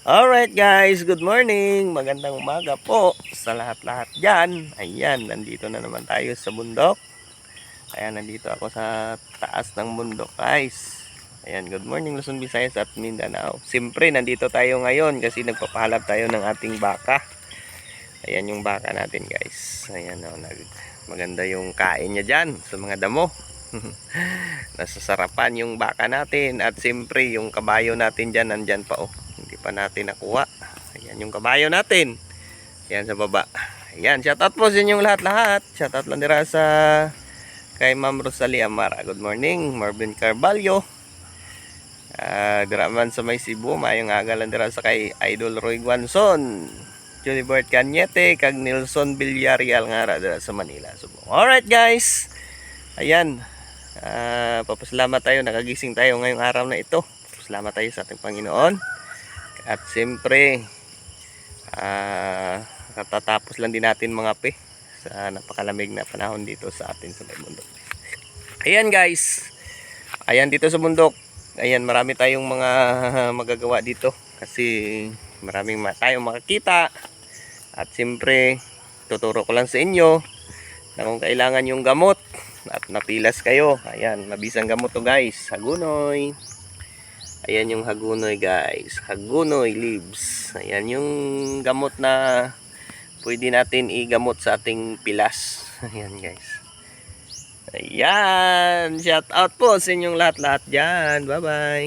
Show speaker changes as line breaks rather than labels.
Alright guys, good morning. Magandang umaga po sa lahat-lahat dyan. Ayan, nandito na naman tayo sa bundok. Ayan, nandito ako sa taas ng bundok guys. Ayan, good morning Luzon, Visayas at Mindanao. Siyempre, nandito tayo ngayon kasi nagpapahalap tayo ng ating baka. Ayan yung baka natin guys. Ayan, oh, nag maganda yung kain niya dyan sa mga damo. Nasasarapan yung baka natin at siyempre yung kabayo natin dyan nandyan pa oh. Pa natin nakuha. Ayan yung kabayo natin. Ayan sa baba. Ayan, shout out po sa inyong lahat-lahat. Shout out lang dira sa kay Ma'am Rosalie Amara. Good morning, Marvin Carvalho. Ah, dira sa may Cebu, mayong aga lang dira sa kay Idol Roy Guanson. Julibert Cañete, kag Nelson Villarreal nga ra dira sa Manila. So, alright guys. Ayan. Ah, papasalamat tayo, nakagising tayo ngayong araw na ito. Salamat tayo sa ating Panginoon. At siyempre, ah, katatapos lang din natin mga pe sa napakalamig na panahon dito sa atin sa bundok. Ayan guys. Ayan dito sa bundok. Ayan marami tayong mga magagawa dito kasi maraming ma- tayong makakita. At siyempre, tuturo ko lang sa inyo na kung kailangan yung gamot at napilas kayo. Ayan, mabisang gamot to guys. Hagunoy. Ayan yung hagunoy guys. Hagunoy leaves. Ayan yung gamot na pwede natin igamot sa ating pilas. Ayan guys. Ayan. Shout out po sa inyong lahat-lahat dyan. Bye-bye.